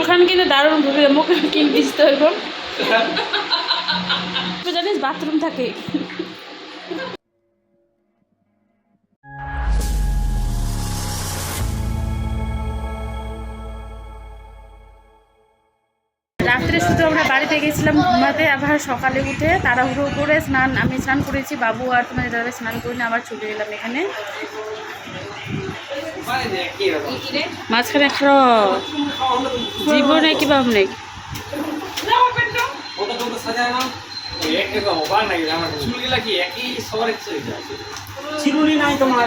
ওখানে কিন্তু দারুণ ঢুকে মুখে কিন্তু তো এরকম তুই জানিস বাথরুম থাকে। রাত্রে শুধু আমরা বাড়িতে গেছিলাম ঘুমাতে আবার সকালে উঠে তাড়াহুড়ো করে স্নান আমি স্নান করেছি বাবু আর তোমার দাদা স্নান করে আবার চলে এলাম এখানে। মাঝখানে একটা জীবনে কি না আছে চিরুনি নাই তোমার।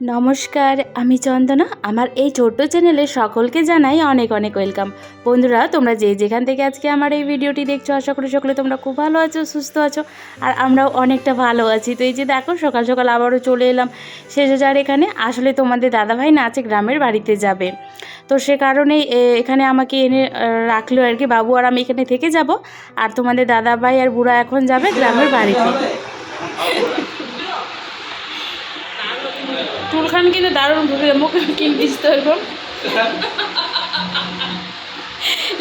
নমস্কার আমি চন্দনা। আমার এই ছোট্ট চ্যানেলে সকলকে জানাই অনেক অনেক ওয়েলকাম বন্ধুরা তোমরা যে যেখান থেকে আজকে আমার এই ভিডিওটি দেখছ আশা করি সকলে তোমরা খুব ভালো আছো সুস্থ আছো আর আমরাও অনেকটা ভালো আছি। তো এই যে দেখো সকাল সকাল আবারও চলে এলাম শেষাচার এখানে। আসলে তোমাদের দাদাভাই নাচে গ্রামের বাড়িতে যাবে। তো সে কারণেই এ, এখানে আমাকে এনে রাখল আর কি বাবু আর আমি এখানে থেকে যাব। আর তোমাদের দাদাভাই আর বুড়া এখন যাবে গ্রামের বাড়িতে। চুলখান কিন্তু দারুণ ঢুকে মুখে কিনতিস তো এরকম।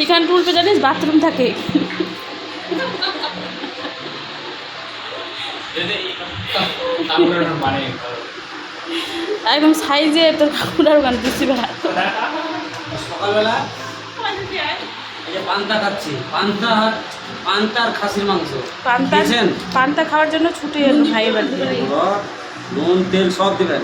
এখানে টুলপে জানিস বাথরুম থাকে। একদম সাইজে তোর কাকুরার গান বুঝছি ভাই। সকালবেলা পান্তা খাচ্ছি পান্তা পান্তার খাসির মাংস। পান্তা? পান্তা খাওয়ার জন্য ছুটে এলো ভাই নুন তেল সব দিবেন।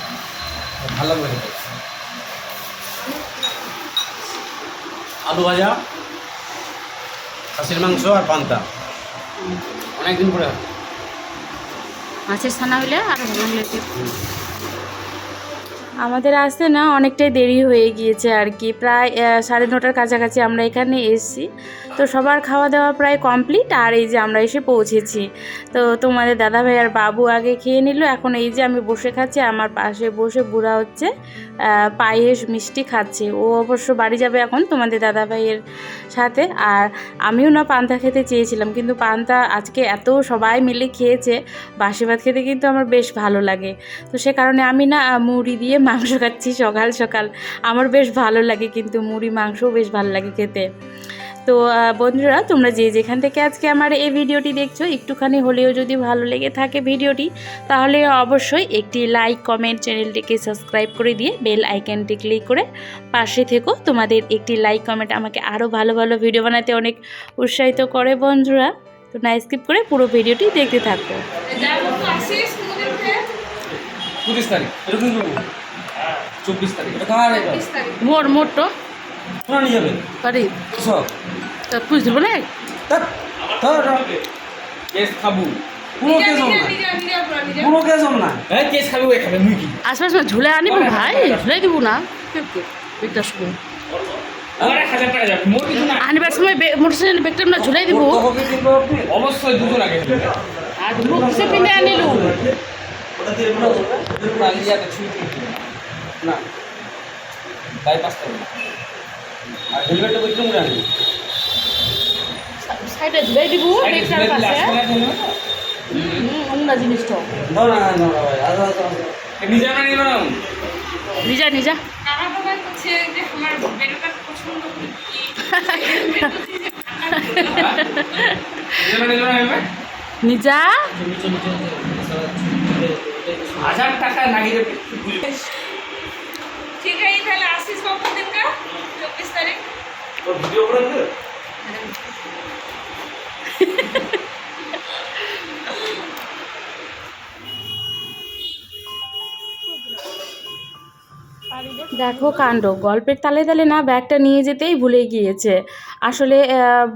ভালো করে আলু ভাজা খাসির মাংস আর পান্তা। অনেকদিন পরে আছে মাছের ছানা হইলে আর ভালো লাগে আমাদের আসতে না অনেকটাই দেরি হয়ে গিয়েছে আর কি। প্রায় সাড়ে নটার কাছাকাছি আমরা এখানে এসেছি। তো সবার খাওয়া দাওয়া প্রায় কমপ্লিট আর এই যে আমরা এসে পৌঁছেছি। তো তোমাদের দাদাভাই আর বাবু আগে খেয়ে নিল, এখন এই যে আমি বসে খাচ্ছি, আমার পাশে বসে বুড়া হচ্ছে পায়েস মিষ্টি খাচ্ছে। ও অবশ্য বাড়ি যাবে এখন তোমাদের দাদাভাইয়ের সাথে। আর আমিও না পান্তা খেতে চেয়েছিলাম, কিন্তু পান্তা আজকে এত সবাই মিলে খেয়েছে, বাসি ভাত খেতে কিন্তু আমার বেশ ভালো লাগে। তো সে কারণে আমি না মুড়ি দিয়ে মাংস খাচ্ছি সকাল সকাল। আমার বেশ ভালো লাগে কিন্তু মুড়ি মাংসও বেশ ভালো লাগে খেতে। তো বন্ধুরা তোমরা যে যেখান থেকে আজকে আমার এই ভিডিওটি দেখছ একটুখানি হলেও যদি ভালো লেগে থাকে ভিডিওটি তাহলে অবশ্যই একটি লাইক কমেন্ট চ্যানেলটিকে সাবস্ক্রাইব করে দিয়ে বেল আইকনটি ক্লিক করে পাশে থেকো। তোমাদের একটি লাইক কমেন্ট আমাকে আরও ভালো ভালো ভিডিও বানাতে অনেক উৎসাহিত করে বন্ধুরা। তো না স্কিপ করে পুরো ভিডিওটি দেখতে থাকো। পঁচিশ তারিখ চব্বিশ তারিখ। এটা কার এটা? মোর মোটো শোনা নিয়ে যাবেন পারি সব তা পুষ দেবো না ধ্যাৎ, ধ্যাৎ, কেস খাব। কোনো কেস হব না। কোনো কেস হব না। হ্যাঁ কেস খাব ওই খাবে মুই কি? আশপাশ ঝুলে আনিব ভাই ঝুলে দিব না। না। আনিবার সময় মোটরসাইকেল ব্যাগটা আমরা ঝুলাই দিব। অবশ্যই দুজন আগে। হবে আর মুখ পিনে আনিলু। ওটা দিয়ে করবে আলিয়াতে ছুঁই না। বাইপাস করবে আর হেলমেটটা বইতে মুড়ে আনবি সাইডে দিব অন্য জিনিসটা না না ভাই আচ্ছা আচ্ছা আচ্ছা। না নিল না নিজা নিজা। নিজে হাজার টাকা নাগিয়ে দেবে বুঝবে ঠিক আছে তাহলে আসিস কখন দিনকার চব্বিশ তারিখ তোর ভিডিও করে দেবে দেখো কাণ্ড গল্পের তালে তালে না ব্যাগটা নিয়ে যেতেই ভুলে গিয়েছে আসলে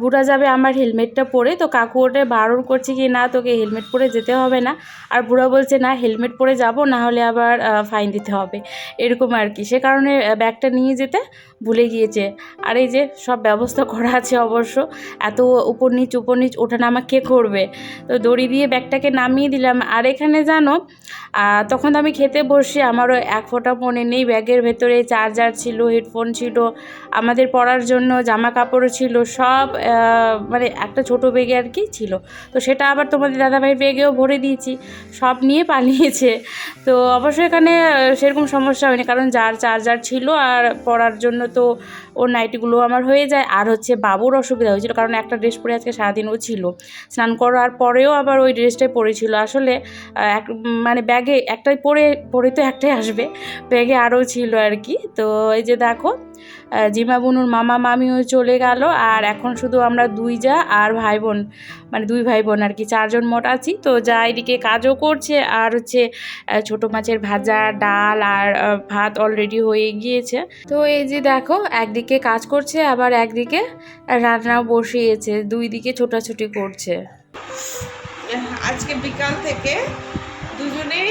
বুড়া যাবে আমার হেলমেটটা পরে, তো কাকু ওটা বারণ করছে কি না তোকে হেলমেট পরে যেতে হবে না। আর বুড়া বলছে, না, হেলমেট পরে যাব, না হলে আবার ফাইন দিতে হবে। এরকম আর কি। সে কারণে ব্যাগটা নিয়ে যেতে ভুলে গিয়েছে। আর এই যে, সব ব্যবস্থা করা আছে অবশ্য। এত উপর নিচ উপর নিচ ওঠা নামা কে করবে? তো দড়ি দিয়ে ব্যাগটাকে নামিয়ে দিলাম। আর এখানে জানো তখন তো আমি খেতে বসি আমারও এক ফোঁটা মনে নেই। ব্যাগের ভেতরে চার্জার ছিল হেডফোন ছিল। আমাদের পরার জন্য জামা কাপড় ছিল, সব মানে একটা ছোট ব্যাগে আর কি ছিল। তো সেটা আবার তোমাদের দাদাভাইয়ের ব্যাগেও ভরে দিয়েছি, সব নিয়ে পালিয়েছে। তো অবশ্যই এখানে সেরকম সমস্যা হয়নি, কারণ যার চার্জার ছিল আর পরার জন্য তো ওর নাইটিগুলো আমার হয়ে যায়। আর হচ্ছে বাবুর অসুবিধা হয়েছিল, কারণ একটা ড্রেস পরে আজকে সারাদিন ও ছিল। স্নান করার পরেও আবার ওই ড্রেসটাই পরেছিল। আসলে এক মানে ব্যাগে একটাই পরে পরে তো একটাই আসবে, ব্যাগে আরও ছিল আর কি। তো এই যে দেখো জিমা বুনুর মামা মামিও চলে গেল, আর এখন শুধু আমরা দুই যা আর ভাই বোন মানে দুই ভাই বোন আর কি, চারজন মোট আছি। তো যা এদিকে কাজও করছে, আর হচ্ছে ছোটো মাছের ভাজা, ডাল আর ভাত অলরেডি হয়ে গিয়েছে। তো এই যে দেখো, একদিকে কাজ করছে, আবার একদিকে রান্নাও বসিয়েছে, দুই দিকে ছোটাছুটি করছে। আজকে বিকাল থেকে দুজনেই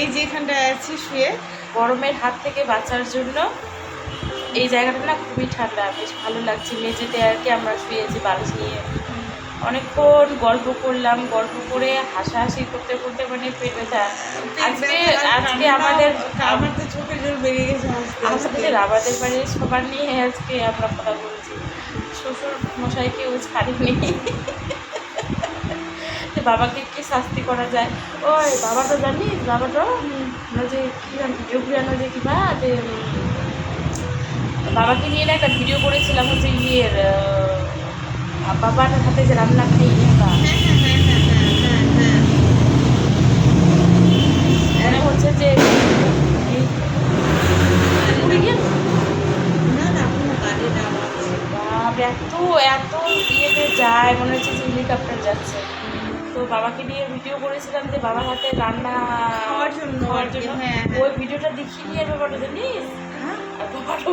এই যে এখানটায় আছি শুয়ে গরমের হাত থেকে বাঁচার জন্য এই জায়গাটা না খুবই ঠান্ডা বেশ ভালো লাগছে। মেঝেতে আর কি আমরা শুয়েছি বালিশ নিয়ে। অনেকক্ষণ গল্প করলাম গল্প করে হাসাহাসি করতে করতে মানে পেট ব্যথা। আজকে আজকে আমাদের আমার তো চোখে জল বেরিয়ে গেছে। আমাদের আমাদের বাড়ির সবার নিয়ে আজকে আমরা কথা বলছি। শ্বশুর মশাইকেও ছাড়িনি। যে বাবাকে কি শাস্তি করা যায়? ওই বাবা তো জানিস বাবা তো যে কি জানি যে কিবা যে বাবাকে নিয়ে না একটা ভিডিও করেছিলাম হচ্ছে ইয়ের বাবার হাতে যে রান্না খাই হ্যাঁ হ্যাঁ হ্যাঁ হ্যাঁ হ্যাঁ মনে হচ্ছে যে এত এত ইয়েতে যায় মনে হচ্ছে যে হেলিকপ্টার যাচ্ছে। তো বাবাকে নিয়ে ভিডিও করেছিলাম যে বাবার হাতে রান্না খাওয়ার জন্য খাওয়ার জন্য। ওই ভিডিওটা দেখিয়ে নিয়ে ব্যাপারটা জানিস বাবারও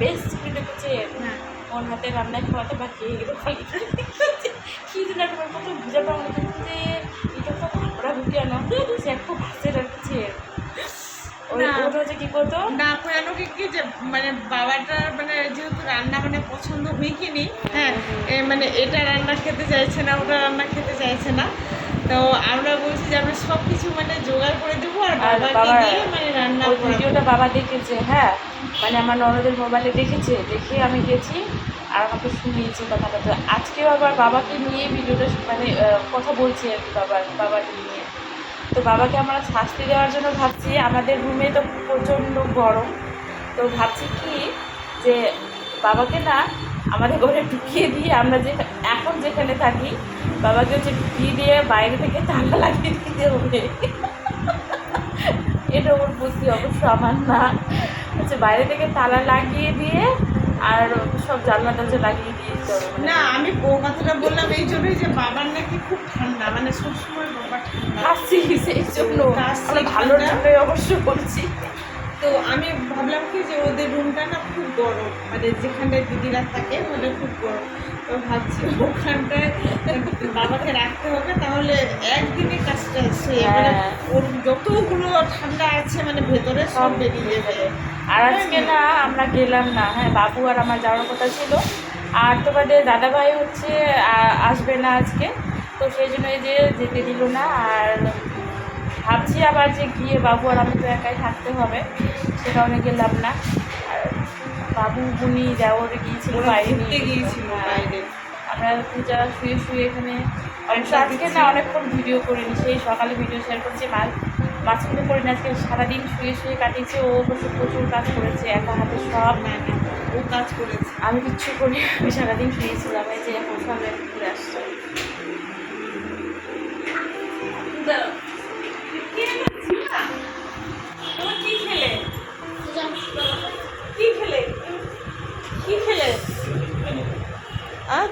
বেশ করে দেখেছে হ্যাঁ। ওর হাতে রান্না খাওয়াতে বাকি হয়ে গেল কি যেন একটা কত বুঝা পাওয়া না কিন্তু যে এটা তো আমরা ঢুকে আনা। সে একটু ভাসে রাখছে না। কি করতো না কেন কি কি যে মানে বাবাটার মানে যেহেতু রান্না মানে পছন্দ হইকিনি হ্যাঁ। এ মানে এটা রান্না খেতে চাইছে না ওটা রান্না খেতে চাইছে না। তো আমরা বলছি যে আমরা সব কিছু মানে জোগাড় করে দেবো আর বাবাকে বাবার- দিয়ে মানে রান্না ভিডিওটা বাবা দেখেছে হ্যাঁ মানে আমার ননদের মোবাইলে দেখেছে দেখে আমি গেছি আর আমাকে শুনিয়েছে কথাটা। তো আজকেও আবার বাবাকে নিয়ে ভিডিওটা মানে কথা বলছি আর কি বাবার বাবাকে নিয়ে। তো বাবাকে আমরা শাস্তি দেওয়ার জন্য ভাবছি আমাদের রুমে তো প্রচণ্ড গরম। তো ভাবছি কি যে বাবাকে না আমাদের ঘরে ঢুকিয়ে দিয়ে আমরা যে এখন যেখানে থাকি বাবাকে হচ্ছে ঢুকিয়ে দিয়ে বাইরে থেকে তালা লাগিয়ে দিতে হবে। এটা ওর বুদ্ধি অবশ্য আমার না। হচ্ছে বাইরে থেকে তালা লাগিয়ে দিয়ে আর সব জানলা দরজা লাগিয়ে দিয়ে না আমি বউ কথাটা বললাম এই জন্যই যে বাবার নাকি খুব ঠান্ডা মানে সবসময় বাবা ঠান্ডা। হাসি সেই জন্য। আমরা ভালোর অবশ্য করছি তো আমি ভাবলাম কি যে ওদের রুমটা না খুব গরম মানে যেখানটায় দিদিরা থাকে মানে খুব গরম তো ভাবছি ওখানটায় বাবাকে রাখতে হবে তাহলে একদিনে কাজটা এবারে হ্যাঁ। ওর যতগুলো ঠান্ডা আছে মানে ভেতরে সব বেরিয়ে যাবে। আর আজকে না আমরা গেলাম না। হ্যাঁ বাবু আর আমার যাওয়ার কথা ছিল। আর তোমাদের দাদাভাই হচ্ছে আসবে না আজকে। তো সেই জন্য এই যে যেতে দিল না। আর ভাবছি আবার যে গিয়ে বাবু আর আমি তো একাই থাকতে হবে সে কারণে গেলাম না। আর বাবু বুনি দেওয়ার গিয়েছিল বাইরে ঘুরতে নিয়ে। গিয়েছিল হ্যাঁ। বাইরে। আমরা পূজা শুয়ে শুয়ে এখানে আজকে না অনেকক্ষণ ভিডিও করিনি সেই সকালে ভিডিও শেয়ার করেছি। মাছ মাঝখানে করিনি আজকে সারাদিন শুয়ে শুয়ে কাটিয়েছে। ও অবশ্য প্রচুর কাজ করেছে একা হাতে সব। না না ও কাজ করেছে। আমি কিচ্ছু করি আমি সারাদিন শুয়েছিলাম এই যে এখন সবাই ঘুরে আসছে। কি খেলে?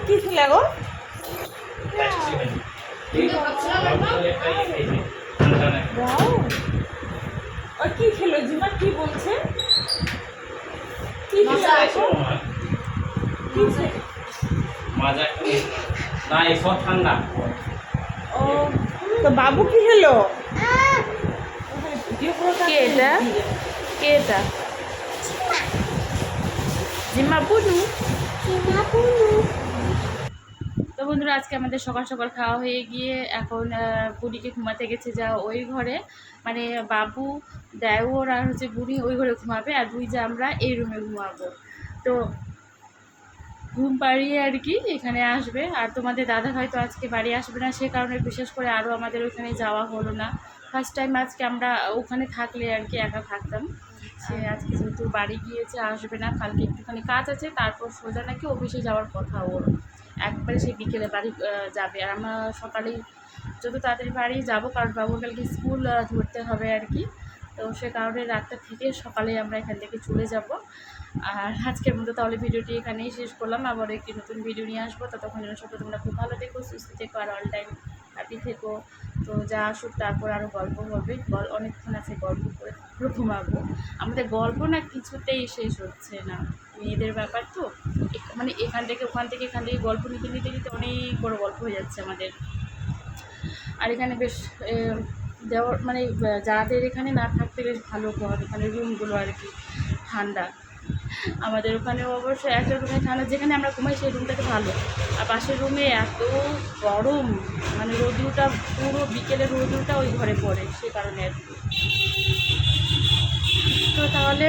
কি খেলে গো কি খেলো? জিমা কি বলছে? কি না এসব ঠান্ডা। ও বাবু কি খেলো? কে এটা? কে এটা? জিম্মা পুনু তো বন্ধুরা আজকে আমাদের সকাল সকাল খাওয়া হয়ে গিয়ে এখন বুড়িকে ঘুমাতে গেছে যা ওই ঘরে। মানে বাবু দেওর আর হচ্ছে বুড়ি ওই ঘরে ঘুমাবে আর দুই যে আমরা এই রুমে ঘুমাবো। তো ঘুম পাড়িয়ে আর কি এখানে আসবে। আর তোমাদের দাদা হয়তো আজকে বাড়ি আসবে না সে কারণে বিশেষ করে আরও আমাদের ওখানে যাওয়া হলো না। ফার্স্ট টাইম আজকে আমরা ওখানে থাকলে আর কি একা থাকতাম। সে আজকে যেহেতু বাড়ি গিয়েছে, আসবে না, কালকে একটুখানি কাজ আছে, তারপর সোজা নাকি অফিসে যাওয়ার কথা ওর। একবারে সে বিকেলে বাড়ি যাবে। আর আমরা সকালেই যত তাড়াতাড়ি বাড়ি যাব, কারণ বাবুর কালকে স্কুল ধরতে হবে আর কি। তো সে কারণে রাতটা থেকে সকালে আমরা এখান থেকে চলে যাব। আর আজকের মতো তাহলে ভিডিওটি এখানেই শেষ করলাম। আবার একটি নতুন ভিডিও নিয়ে আসব। ততক্ষণ যেন সব তোমরা খুব ভালো থেকো, সুস্থ থেকো, আর অল টাইম হ্যাপি থেকো। তো যা আসুক তারপর আরও গল্প হবে। গল অনেকক্ষণ আছে গল্প করে পুরো ঘুমাবো। আমাদের গল্প না কিছুতেই শেষ হচ্ছে না। মেয়েদের ব্যাপার তো। মানে এখান থেকে, ওখান থেকে, এখান থেকে গল্প নিতে নিতে নিতে অনেক বড় গল্প হয়ে যাচ্ছে আমাদের। আর এখানে বেশ দেওয়ার মানে যাদের এখানে না থাকতে বেশ ভালো ঘর এখানে রুমগুলো আর কি ঠান্ডা। আমাদের ওখানেও অবশ্য একটা রুমে ঠান্ডা যেখানে আমরা ঘুমাই সেই রুমটাতে ভালো। আর পাশের রুমে এত গরম মানে রোদ্রুটা পুরো বিকেলের রোদ্রুটা ওই ঘরে পড়ে, সে কারণে আর কি। তো তাহলে